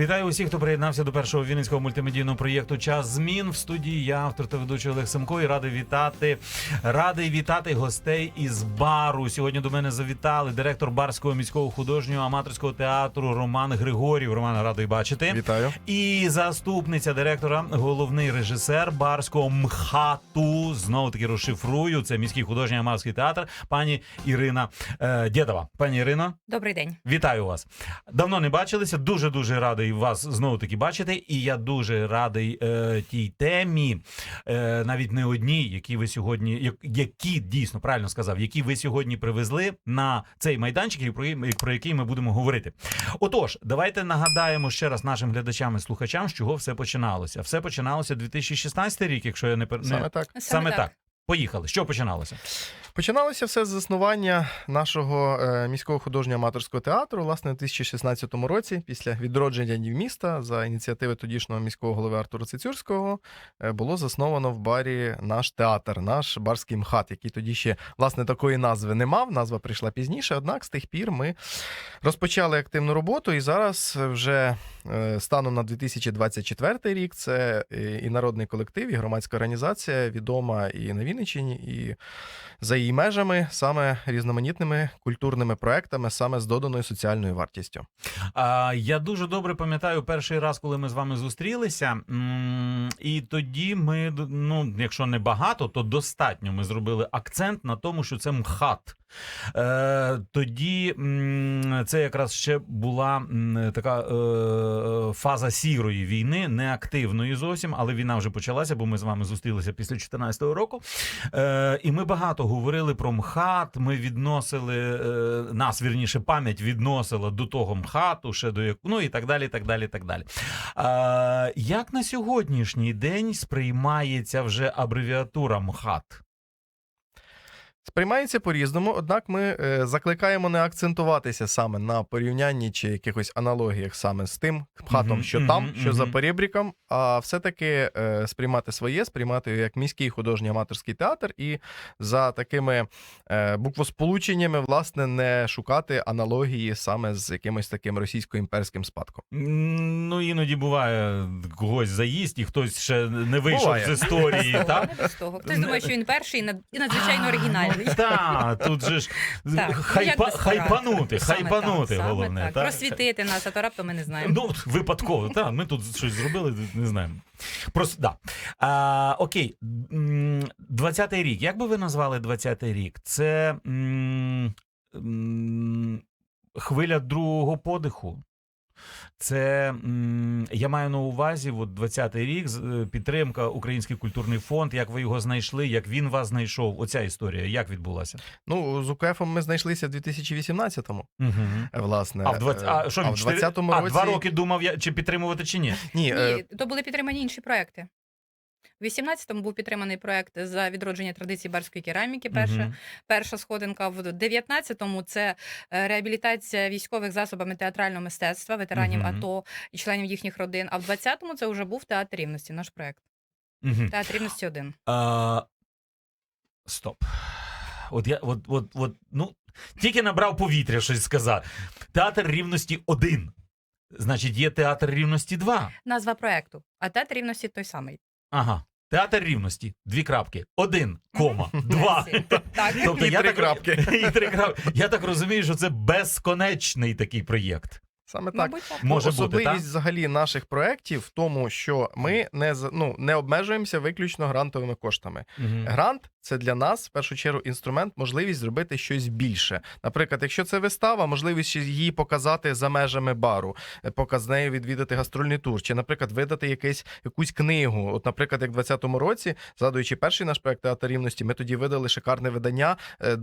Вітаю усіх, хто приєднався до першого вінницького мультимедійного проєкту Час змін в студії. Я автор та ведучий Олег Семко і радий вітати. Радий вітати гостей із бару. Сьогодні до мене завітали директор барського міського художнього аматорського театру Роман Григорів. Роман радий бачити. Вітаю. І заступниця директора, головний режисер барського МХАТу. Знову таки розшифрую. Це міський художній аматорський театр. Пані Ірина е, Дєдова. Пані Ірино. Добрий день. Вітаю вас. Давно не бачилися. Дуже дуже радий вас знову таки бачити. І я дуже радий е, тій темі, е, навіть не одній, які ви сьогодні, які дійсно правильно сказав, які ви сьогодні привезли на цей майданчик, і про, і- про який ми будемо говорити. Отож, давайте нагадаємо ще раз нашим глядачам і слухачам, з чого все починалося. Все починалося 2016 рік, якщо я не пер... Саме не... так. Саме так. Поїхали. Що починалося? Починалося все з заснування нашого е, міського художнього аматорського театру, власне, у 2016 році, після відродження днів міста за ініціативи тодішнього міського голови Артура Цицюрського, е, було засновано в барі наш театр, наш барський МХАТ, який тоді ще власне такої назви не мав. Назва прийшла пізніше. Однак з тих пір ми розпочали активну роботу, і зараз вже станом на 2024 рік це е, і народний колектив, і громадська організація відома і на Вінниччині, і за її межами саме різноманітними культурними проектами, саме з доданою соціальною вартістю. А, я дуже добре пам'ятаю перший раз, коли ми з вами зустрілися. І тоді ми, ну, якщо не багато, то достатньо. Ми зробили акцент на тому, що це МХАТ. Е, тоді це якраз ще була така е, фаза сірої війни, неактивної зовсім, але війна вже почалася, бо ми з вами зустрілися після 2014 року. Е, і ми багато говорили про МХАТ. Ми відносили е, нас, вірніше, пам'ять відносила до того МХАТу, ще до як- ну і так далі. так далі, так далі. Е, як на сьогоднішній день сприймається вже абревіатура МХАТ? Сприймається по-різному, однак ми е, закликаємо не акцентуватися саме на порівнянні чи якихось аналогіях саме з тим хатом, що там, що за перебріком, а все-таки е, сприймати своє, сприймати як міський художній аматорський театр, і за такими е, буквосполученнями, власне, не шукати аналогії саме з якимось таким російсько-імперським спадком. Ну, іноді буває, когось заїсть, і хтось ще не вийшов Буває. з історії. та? Не без того. Хтось думає, що він перший і надзвичайно оригінальний. Так, тут же ж Так, ну, хайпа, як без хайпанути, Саме хайпанути так, головне. Так. так? Просвітити нас, а то раптом ми не знаємо. Ну, випадково, так, ми тут щось зробили, не знаємо. Просто да. А, окей, м, 20-й рік. Як би ви назвали 20-й рік? Це м, м, хвиля другого подиху. Це я маю на увазі, от 20-й рік, з- е, підтримка Український культурний фонд. Як ви його знайшли, як він вас знайшов? Оця історія, як відбулася? Ну, з УКФом ми знайшлися в 2018-му, Угу. е, власне. А в 20, Е, а, що а в 20-му а, два роки думав я чи підтримувати, чи ні? Ні, е, Ні, то були підтримані інші проекти. У 18-му був підтриманий проект за відродження традицій барської кераміки. Перша, Мгм. перша сходинка. В 19-му це е, реабілітація військових засобами театрального мистецтва, ветеранів Мгм. АТО і членів їхніх родин. А в 20-му це вже був театр рівності, наш проект. Мгм. Театр рівності 1. А, стоп. От я от, от, от, ну, тільки набрав повітря щось сказати. Театр рівності 1. Значить, є театр рівності 2. Назва проекту. А театр рівності той самий. Ага. Театр рівності. Дві крапки. Один, кома, два. Тобто І я три так, крапки. І три крапки. Я так розумію, що це безконечний такий проєкт. саме так. Мабуть, так. Може особливість бути, особливість так? взагалі наших проєктів в тому, що ми не ну, не обмежуємося виключно грантовими коштами. Угу. Грант це для нас в першу чергу інструмент, можливість зробити щось більше. Наприклад, якщо це вистава, можливість її показати за межами бару, е, показ нею відвідати гастрольний тур, чи, наприклад, видати якийсь якусь книгу. От, наприклад, як в 2020 році, згадуючи перший наш проект театр рівності, ми тоді видали шикарне видання е,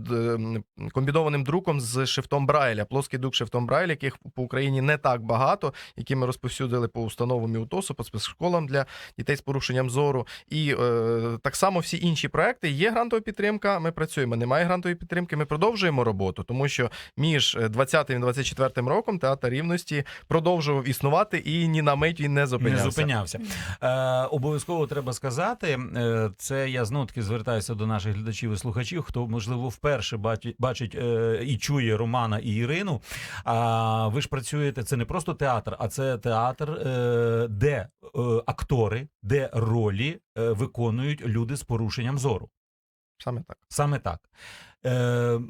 комбінованим друком з шрифтом Брайля, плоский друк шрифтом Брайля, яких по Україні не так багато, які ми розповсюдили по установам МІУТОСу, по спецшколам для дітей з порушенням зору. І е, так само всі інші проекти є Є грантова підтримка, ми працюємо. Немає грантової підтримки, ми продовжуємо роботу, тому що між е, 20 і 24 роком театр рівності продовжував існувати і ні на мить він не Не зупинявся. зупинявся. Е, обов'язково треба сказати. Е, це я знов таки звертаюся до наших глядачів і слухачів, хто можливо вперше бачить, бачить е, і чує Романа і Ірину. А ви ж працюєте. Це не просто театр, а це театр, е, де е, актори, де ролі е, виконують люди з порушенням зору. Саме так. Саме так. Е,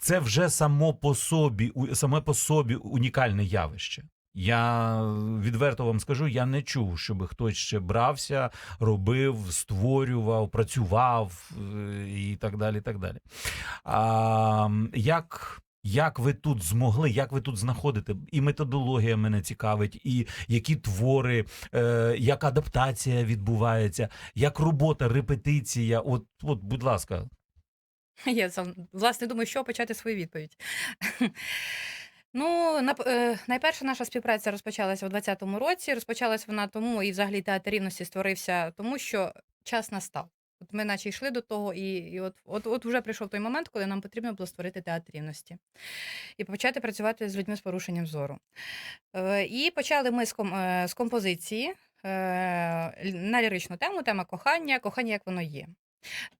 це вже само по собі, саме по собі унікальне явище. Я відверто вам скажу, я не чув, щоб хтось ще брався, робив, створював, працював е, і так далі. Так далі. А, як, як ви тут змогли, як ви тут знаходите? І методологія мене цікавить, і які твори, е, як адаптація відбувається, як робота, репетиція. От, от, будь ласка, Я сам, власне думаю, що почати свою відповідь. Ну, е, найперше наша співпраця розпочалася у 2020 році. Розпочалась вона тому, і взагалі театр рівності створився, тому що час настав. От ми наче йшли до того, і, і от, от, от вже прийшов той момент, коли нам потрібно було створити театр рівності і почати працювати з людьми з порушенням зору. Е, і почали ми з, ком, е, з композиції е, на ліричну тему, тема кохання, кохання як воно є.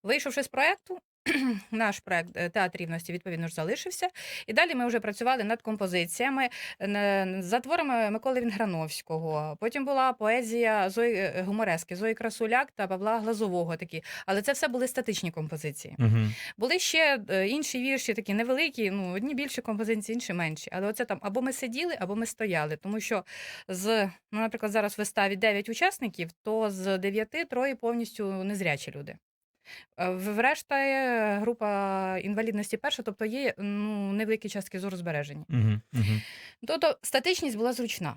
Вийшовши з проекту, наш проект е, театр рівності відповідно ж залишився. І далі ми вже працювали над композиціями, е, за творами Миколи Вінграновського. Потім була поезія Зої е, гуморески Зої Красуляк та Павла Глазового. Такі, але це все були статичні композиції. угу. Були ще інші вірші, такі невеликі, ну одні більші композиції, інші менші. Але оце там або ми сиділи, або ми стояли. Тому що з, ну, наприклад, зараз в виставі 9 учасників, то з 9 троє повністю незрячі люди. Е, Врешта е, група інвалідності перша, тобто є ну, невеликі частки зору збережені. Угу. Угу. Тобто статичність була зручна.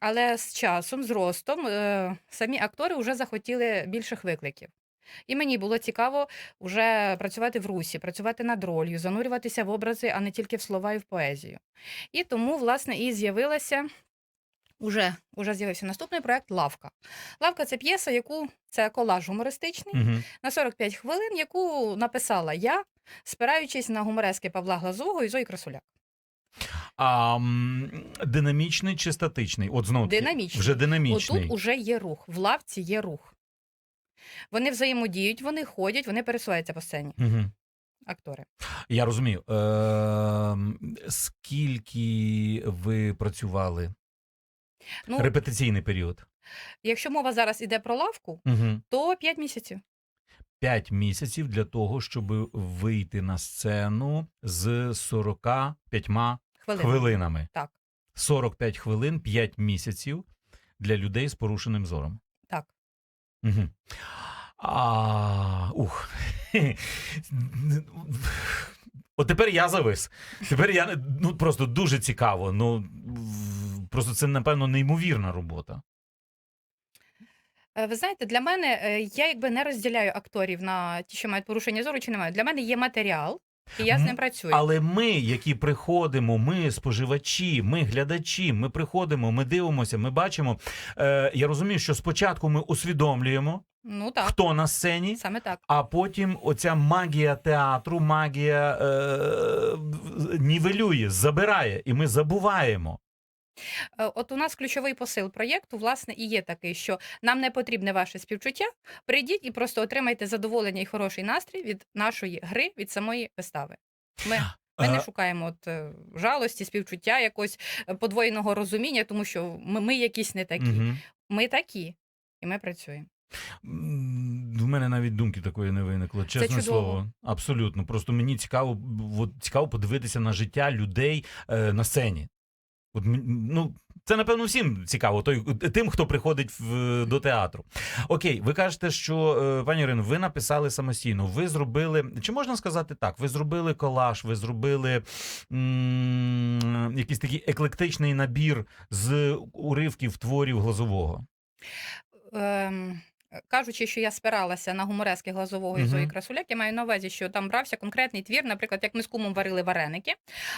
Але з часом, з ростом, е, самі актори вже захотіли більших викликів. І мені було цікаво вже працювати в русі, працювати над ролью, занурюватися в образи, а не тільки в слова і в поезію. І тому, власне, і з'явилася. Уже, уже з'явився наступний проект Лавка. Лавка це п'єса, яку це колаж гумористичний Угу. на 45 хвилин, яку написала я, спираючись на гуморески Павла Глазового і Зої Красуляк. А динамічний чи статичний? От знову Динамічний. Вже динамічний. Отут уже є рух. В лавці є рух. Вони взаємодіють, вони ходять, вони пересуваються по сцені, Угу. актори. Я розумію. Е, скільки ви працювали? Ну, Репетиційний період. якщо мова зараз іде про лавку, Угу. то 5 місяців. П'ять місяців для того, щоб вийти на сцену з 45 Хвилин. хвилинами. Так, 45 хвилин, 5 місяців для людей з порушеним зором. так. Угу. А, ух. От тепер я завис. Тепер я не- ну просто дуже цікаво. Ну в- просто це напевно неймовірна робота. Е, Ви знаєте, для мене е, я якби не розділяю акторів на ті, що мають порушення зору, чи не мають. Для мене є матеріал, і я з М, ним працюю. Але ми, які приходимо, ми споживачі, ми глядачі, ми приходимо, ми дивимося, ми бачимо. Е, я розумію, що спочатку ми усвідомлюємо, Ну так, хто на сцені. саме так. А потім оця магія театру, магія е, нівелює, забирає, і ми забуваємо. Е, От у нас ключовий посил проєкту, власне, і є такий, що нам не потрібне ваше співчуття. Прийдіть і просто отримайте задоволення і хороший настрій від нашої гри, від самої вистави. Ми, ми не Е, шукаємо от, е, жалості, співчуття, якогось подвоєного розуміння, тому що ми, ми якісь не такі. Ми такі, і ми працюємо. В мене навіть думки такої не виникло. Чесне чудово. слово, абсолютно. Просто мені цікаво, от, цікаво подивитися на життя людей е, на сцені. От, ну, це, напевно, всім цікаво, той, тим, хто приходить в, до театру. Окей, ви кажете, що, е, пані Ірино, ви написали самостійно. Ви зробили, чи можна сказати так, ви зробили колаж, ви зробили м- якийсь такий еклектичний набір з уривків творів глазового. Ем, кажучи, що я спиралася на гуморески глазового і. Зої Красуляк, я маю на увазі, що там брався конкретний твір, наприклад, як ми з кумом варили вареники,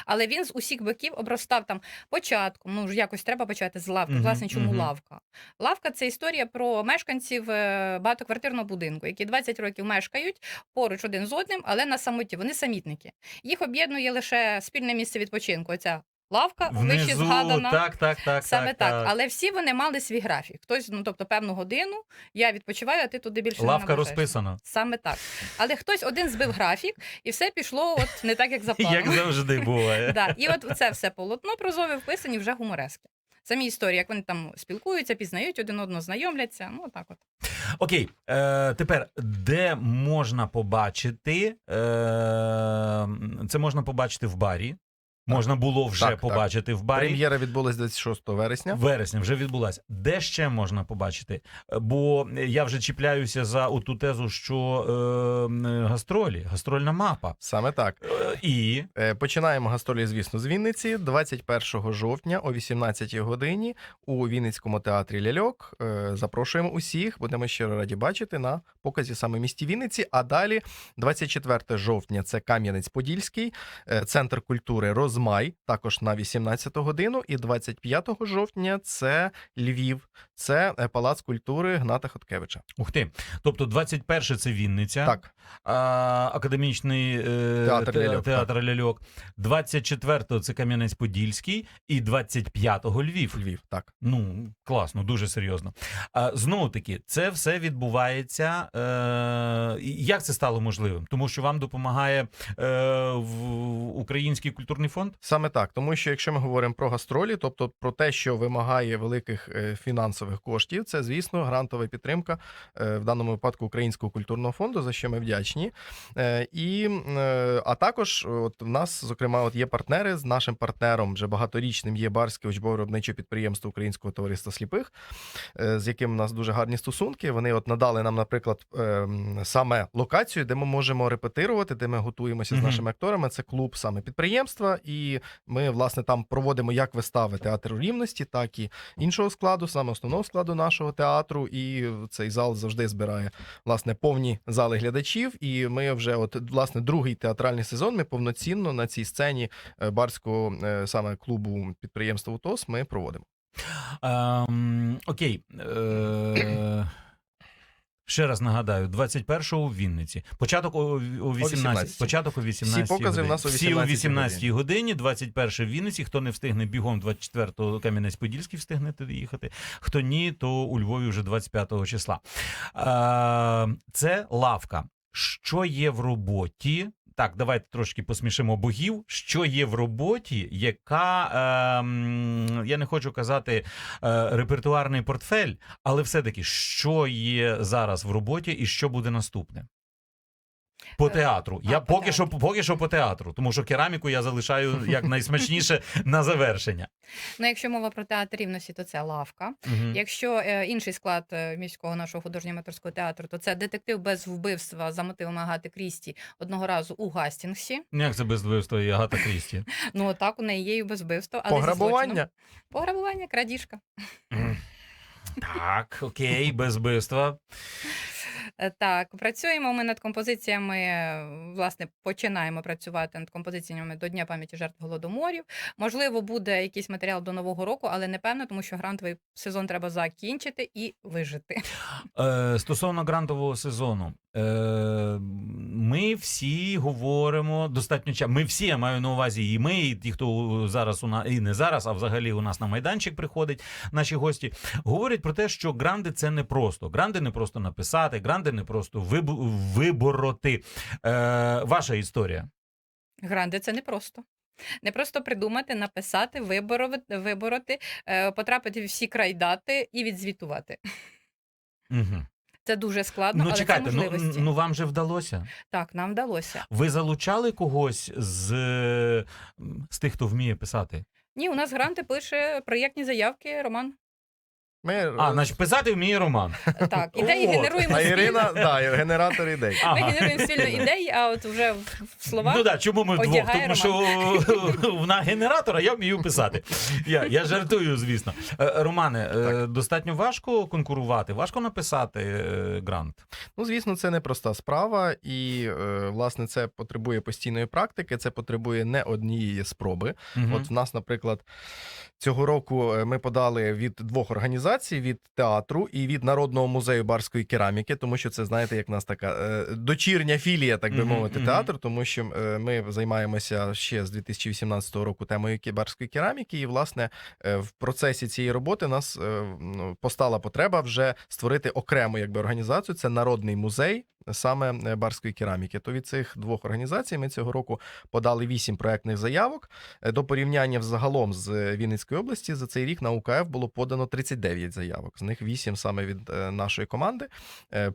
але він з усіх боків обростав там початком. Ну ж якось треба почати з лавки. Власне, чому лавка? Лавка це історія про мешканців е, багатоквартирного будинку, які 20 років мешкають поруч один з одним, але на самоті. Вони самітники. Їх об'єднує лише спільне місце відпочинку. Оця лавка вище Внизу, згадана. так, так, так. Саме так, так, але всі вони мали свій графік. Хтось, ну тобто, певну годину я відпочиваю, а ти туди більше не Лавка наближаєшся. розписана. Саме так. Але хтось один збив графік, і все пішло от не так, як за планом. Як завжди буває. Да. І от це все полотно прозові вписані вже гуморески. Самі історії, як вони там спілкуються, пізнають один одного, знайомляться. Ну так от. Окей, е, тепер де можна побачити? Е, це можна побачити в барі. Можна було вже Так, так. побачити в барі. Прем'єра відбулась 26 вересня. Вересня вже відбулася. Де ще можна побачити? Е, Бо я вже чіпляюся за ту тезу, що е, гастролі, гастрольна мапа. Саме так. І Е, Починаємо гастролі, звісно, з Вінниці 21 жовтня о 18 годині у Вінницькому театрі Ляльок. Е, Запрошуємо усіх. Будемо щиро раді бачити на показі саме місті Вінниці. А далі, 24 жовтня, це Кам'янець-Подільський, е, центр культури Розмай, також на 18 годину. І 25 жовтня це Львів, це Палац культури Гната Хоткевича. ух ти. Тобто, 21 це Вінниця. Так, а, академічний Театр те- ляльок, театр ляльок. 24-го це Кам'янець-Подільський і 25-го Львів. Львів, так. Ну, класно, дуже серйозно. А, знову таки, це все відбувається. Е, як це стало можливим? Тому що вам допомагає е, в, Український культурний фонд? Саме так, тому що якщо ми говоримо про гастролі, тобто про те, що вимагає великих е, фінансових коштів, це звісно грантова підтримка е, в даному випадку Українського культурного фонду, за що ми вдячні. Е, І е, а також, от в нас, зокрема, от є партнери з нашим партнером, вже багаторічним є барське учбово-виробниче підприємство Українського товариства сліпих, е, з яким у нас дуже гарні стосунки. Вони от надали нам, наприклад, ем, саме локацію, де ми можемо репетирувати, де ми готуємося з нашими акторами. Це клуб саме підприємства, і ми власне там проводимо як вистави театру рівності, так і іншого складу, саме основного складу нашого театру. І цей зал завжди збирає власне повні зали глядачів. І ми вже, от власне, другий театральний сезон. Ми повноцінно на цій сцені е, барського е, саме клубу підприємства УТОС ми проводимо. Ем, окей. Е, ще раз нагадаю: 21-го у Вінниці. Початок о, о 18. 18. Початок о 18. Всі покази в нас о Всі о 18 18 годині. 21 в Вінниці. Хто не встигне бігом 24-го Кам'янець-Подільський встигне туди їхати. Хто ні, то у Львові вже 25 числа. Е, це лавка. Що є в роботі? Так, давайте трошки посмішимо богів. Що є в роботі, яка е, я не хочу казати е, репертуарний портфель, але все-таки що є зараз в роботі і що буде наступне? По Е, театру. а, Я по поки що поки що по театру, тому що кераміку я залишаю як найсмачніше на завершення. Ну, якщо мова про театр рівності, то це лавка. Мгм. Якщо е, інший склад е, міського нашого художньо аматорського театру, то це детектив без вбивства за мотивами Агати Крісті одного разу у Гастінгсі. Як це без вбивства і Агата Крісті? Ну так, у неї є і без вбивства. Але Пограбування. злочином. Пограбування, крадіжка. Так, окей, без вбивства. Е, Так, працюємо ми над композиціями. е, Власне, починаємо працювати над композиціями до Дня пам'яті жертв голодоморів. Можливо, буде якийсь матеріал до нового року, але не певно, тому що грантовий сезон треба закінчити і вижити. Е, стосовно грантового сезону, ми всі говоримо достатньо ча- Ми всі, я маю на увазі, і ми, і ті, хто зараз у нас, і не зараз, а взагалі у нас на майданчик приходить, наші гості, говорять про те, що гранди це не просто. Гранди не просто написати, гранди не просто вибу- вибороти. Е, ваша історія. Гранди це не просто. Не просто придумати, написати, вибороти, вибороти, е, потрапити в всі крайдати і відзвітувати. Угу. Це дуже складно, Ну, але чекайте, це ну, можливості. ну вам же вдалося. Так, нам вдалося. Ви залучали когось з, е, з тих, хто вміє писати? Ні, у нас гранти пише проєктні заявки, Роман. Ми, А, значить, писати вміє Роман. Так, ідеї От. генеруємо а спільно. Ірина, да, генератор ідей. Ми Ага. генеруємо спільно ідеї, а от вже в в словах. Ну так, чому ми вдвох? одягає Тому що вона генератор, а я вмію писати. Я, я жартую, звісно. Е, Романе, е, достатньо важко конкурувати, важко написати е, грант. Ну, звісно, це непроста справа, і е, власне це потребує постійної практики, це потребує не однієї спроби. Мгм. От в нас, наприклад, цього року е, ми подали від двох організацій: від театру і від Народного музею барської кераміки, тому що це, знаєте, як нас така е, дочірня філія, так би мовити, театру, театр, тому що е, ми займаємося ще з 2018 року темою барської кераміки, і власне е, в процесі цієї роботи нас ну, постала потреба вже створити окрему якби організацію. Це народний музей. Саме е, барської кераміки, то від цих двох організацій ми цього року подали вісім проектних заявок. Е, До порівняння взагалом з е, Вінницької області за цей рік на УКФ було подано 39 заявок. З них 8 саме від нашої команди.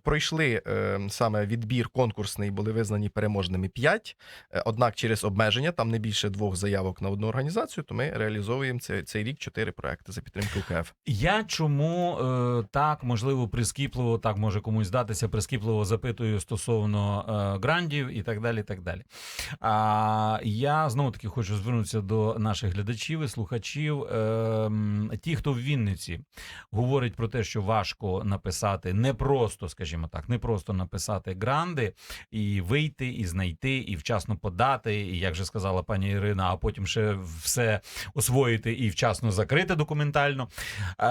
Пройшли саме відбір конкурсний, були визнані переможними 5. Однак через обмеження там не більше двох заявок на одну організацію. То ми реалізовуємо цей, цей рік чотири проекти за підтримки УКФ. Я чому так, можливо, прискіпливо, так може комусь здатися, прискіпливо запитую стосовно е, грандів і так далі. так далі. А, я знову таки хочу звернутися до наших глядачів і слухачів. Е, ті, хто в Вінниці говорить про те, що важко написати, не просто, скажімо так, не просто написати гранди і вийти, і знайти, і вчасно подати, і як же сказала пані Ірина, а потім ще все освоїти і вчасно закрити документально. Е,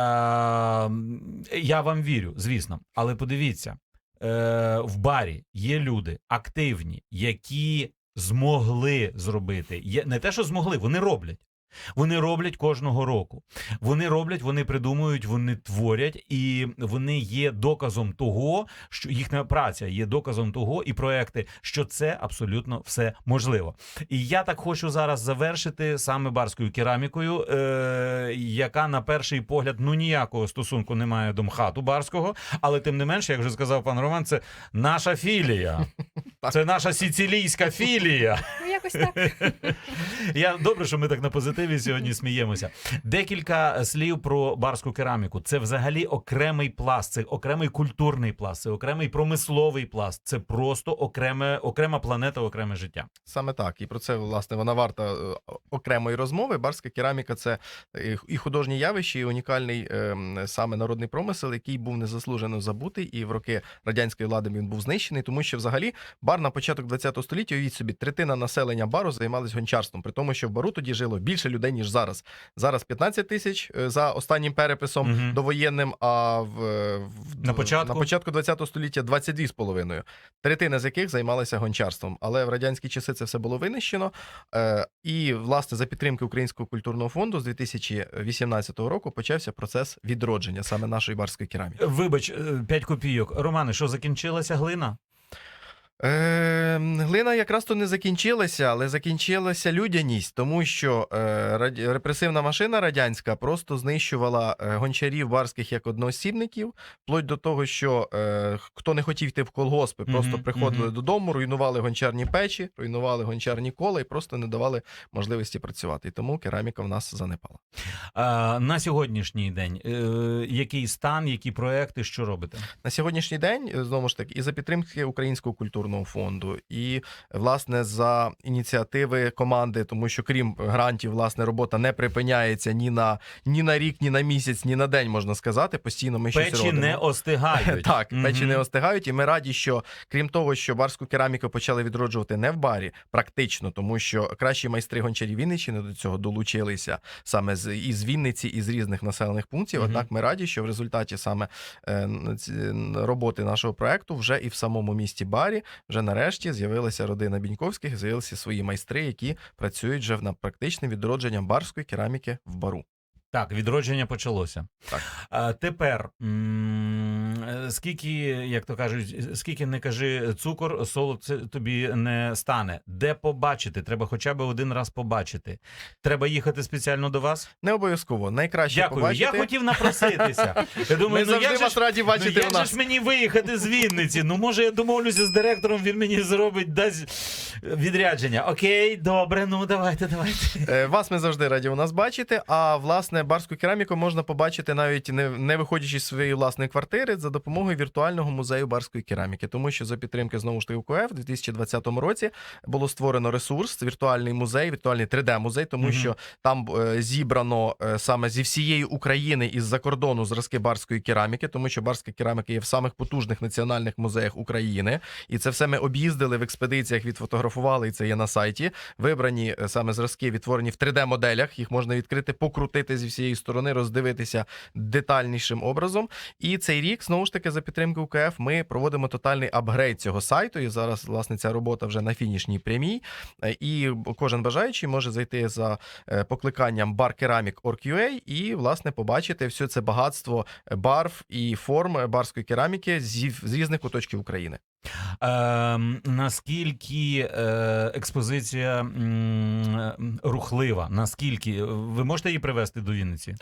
я вам вірю, звісно, але подивіться, е, в барі є люди активні, які змогли зробити. Є, не те, що змогли, вони роблять. Вони роблять кожного року. Вони роблять, вони придумують, вони творять, і вони є доказом того, що їхня праця є доказом того, і проекти, що це абсолютно все можливо. І я так хочу зараз завершити саме барською керамікою, е, яка на перший погляд ну ніякого стосунку не має до МХАТу барського, але тим не менше, як вже сказав пан Роман, це наша філія. Це наша сицилійська філія. Ну, якось так. Я добре, що ми так на позитиві сьогодні сміємося. Декілька слів про барську кераміку. Це взагалі окремий пласт, це окремий культурний пласт, це окремий промисловий пласт. Це просто окреме, окрема планета, окреме життя. Саме так, і про це власне вона варта е, окремої розмови. Барська кераміка це е, і художнє явище, і унікальний е, саме народний промисел, який був незаслужено забутий, і в роки радянської влади він був знищений, тому що взагалі бар на початок ХХ століття, уявіть собі, третина населення бару займалась гончарством, при тому, що в бару тоді жило більше людей ніж зараз. Зараз 15 тисяч е, за останнім переписом Мгм. довоєнним. А в, в На початку? на початку 20 століття 22,5. Третина з яких займалася гончарством. Але в радянські часи це все було винищено. Е, і, власне, за підтримки Українського культурного фонду з 2018 року почався процес відродження саме нашої барської кераміки. Вибач, 5 копійок. Романе, що закінчилася глина? Е, глина якраз то не закінчилася, але закінчилася людяність, тому що е, раді- репресивна машина радянська просто знищувала е, гончарів барських як одноосібників, вплоть до того, що е, хто не хотів йти в колгоспи, просто Мгм, приходили мгм. додому, руйнували гончарні печі, руйнували гончарні кола і просто не давали можливості працювати. І тому кераміка в нас занепала. А, на сьогоднішній день е, який стан, які проекти, що робите? На сьогоднішній день е, знову ж таки і за підтримки Українського культурного фонду, і власне за ініціативи команди, тому що крім грантів, власне, робота не припиняється ні на ні на рік, ні на місяць, ні на день, можна сказати. Постійно ми щось Печі не остигають. Так, печі не остигають, і ми раді, що крім того, що барську кераміку почали відроджувати не в барі, практично, тому що кращі майстри гончарі Вінниччини до цього долучилися саме з із Вінниці, і з різних населених пунктів. Однак ми раді, що в результаті саме е, роботи нашого проекту вже і в самому місті Барі вже нарешті з'явилася родина Біньковських, з'явилися свої майстри, які працюють вже над практичним відродженням барської кераміки в бару. Так, відродження почалося. Так. А, тепер е, скільки, як то кажуть, скільки не кажи цукор, солод тобі не стане. Де побачити? Треба хоча б один раз побачити. Треба їхати спеціально до вас. Не обов'язково. Найкраще Дякую. побачити. Я хотів напроситися. Я думаю, Ми ну як вас ж раді Ну, бачити як у же ж мені виїхати з Вінниці? Ну, може, я домовлюся з директором, він мені зробить дасть відрядження. Окей, добре, ну давайте, давайте. Е, Вас ми завжди раді у нас бачити. А власне барську кераміку можна побачити навіть не, не виходячи з своєї власної квартири за допомогою віртуального музею барської кераміки. Тому що за підтримки знову ж таки УКФ у 2020 році було створено ресурс, віртуальний музей, віртуальний 3D-музей, тому Мгм. що там е, зібрано е, саме зі всієї України із за кордону зразки барської кераміки, тому що барська кераміка є в самих потужних національних музеях України. І це все ми об'їздили в експедиціях, відфотографували, і це є на сайті. Вибрані е, саме зразки, відтворені в 3D-моделях. Їх можна відкрити, покрутити всієї сторони, роздивитися детальнішим образом. І цей рік, знову ж таки, за підтримки УКФ, ми проводимо тотальний апгрейд цього сайту. І зараз, власне, ця робота вже на фінішній прямій. Е, І кожен бажаючий може зайти за е, покликанням barkeramic.org.ua і, власне, побачити все це багатство барв і форм барської кераміки з різних куточків України. Ем, наскільки е, експозиція м, рухлива? Наскільки ви можете її привезти до Вінниці?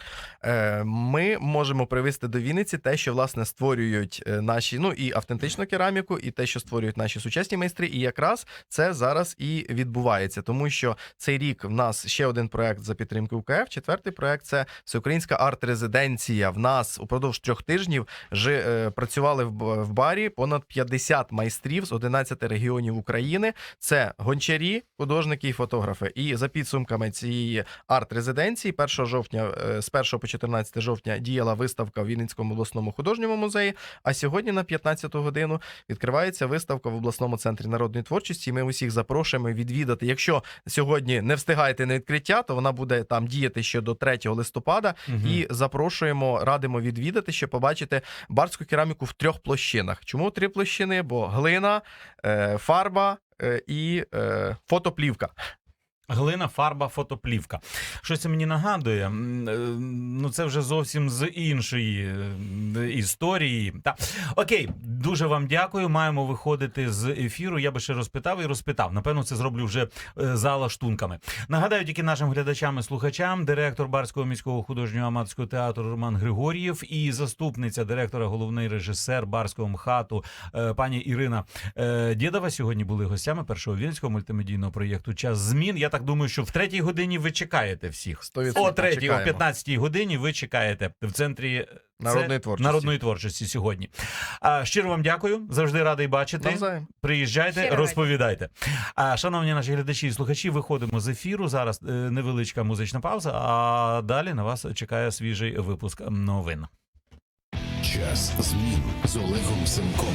Е, Ми можемо привести до Вінниці те, що власне створюють е, наші, ну і автентичну кераміку, і те, що створюють наші сучасні майстри. І якраз це зараз і відбувається, тому що цей рік в нас ще один проект за підтримки УКФ. Четвертий проект це всеукраїнська арт-резиденція. В нас упродовж трьох тижнів жи, е, працювали в барі понад 50 майстрів з 11 регіонів України. Це гончарі, художники і фотографи. І за підсумками цієї арт-резиденції 1 жовтня, е, з 1 по 14 жовтня діяла виставка в Вінницькому обласному художньому музеї. А сьогодні на 15 годину відкривається виставка в обласному центрі народної творчості. І Ми усіх запрошуємо відвідати. Якщо сьогодні не встигаєте на відкриття, то вона буде там діяти ще до 3 листопада. І запрошуємо, радимо відвідати, щоб побачити барську кераміку в трьох площинах. Чому три площини? Бо глина, е, фарба е, і е, фотоплівка. Глина, фарба, фотоплівка. Щось це мені нагадує. Е, Ну, це вже зовсім з іншої е, історії. Та окей, дуже вам дякую. Маємо виходити з ефіру. Я би ще розпитав і розпитав. Напевно, це зроблю вже е, за лаштунками. Нагадаю тільки нашим глядачам і слухачам, директор Барського міського художнього аматорського театру Роман Григор'єв і заступниця директора, головний режисер Барського МХАТу пані Ірина Дєдова сьогодні були гостями першого вінського мультимедійного проєкту Час змін. Я так думаю, що в третій годині ви чекаєте всіх. 100% О третій, о чекаємо. 15 годині ви чекаєте в центрі Народної це- творчості. народної творчості сьогодні. А, щиро вам дякую. Завжди радий бачити. Навзаєм. Приїжджайте, Щиро розповідайте. А шановні наші глядачі і слухачі, виходимо з ефіру. Зараз е, невеличка музична пауза. А далі на вас чекає свіжий випуск новин. Час змін з Олегом Семком.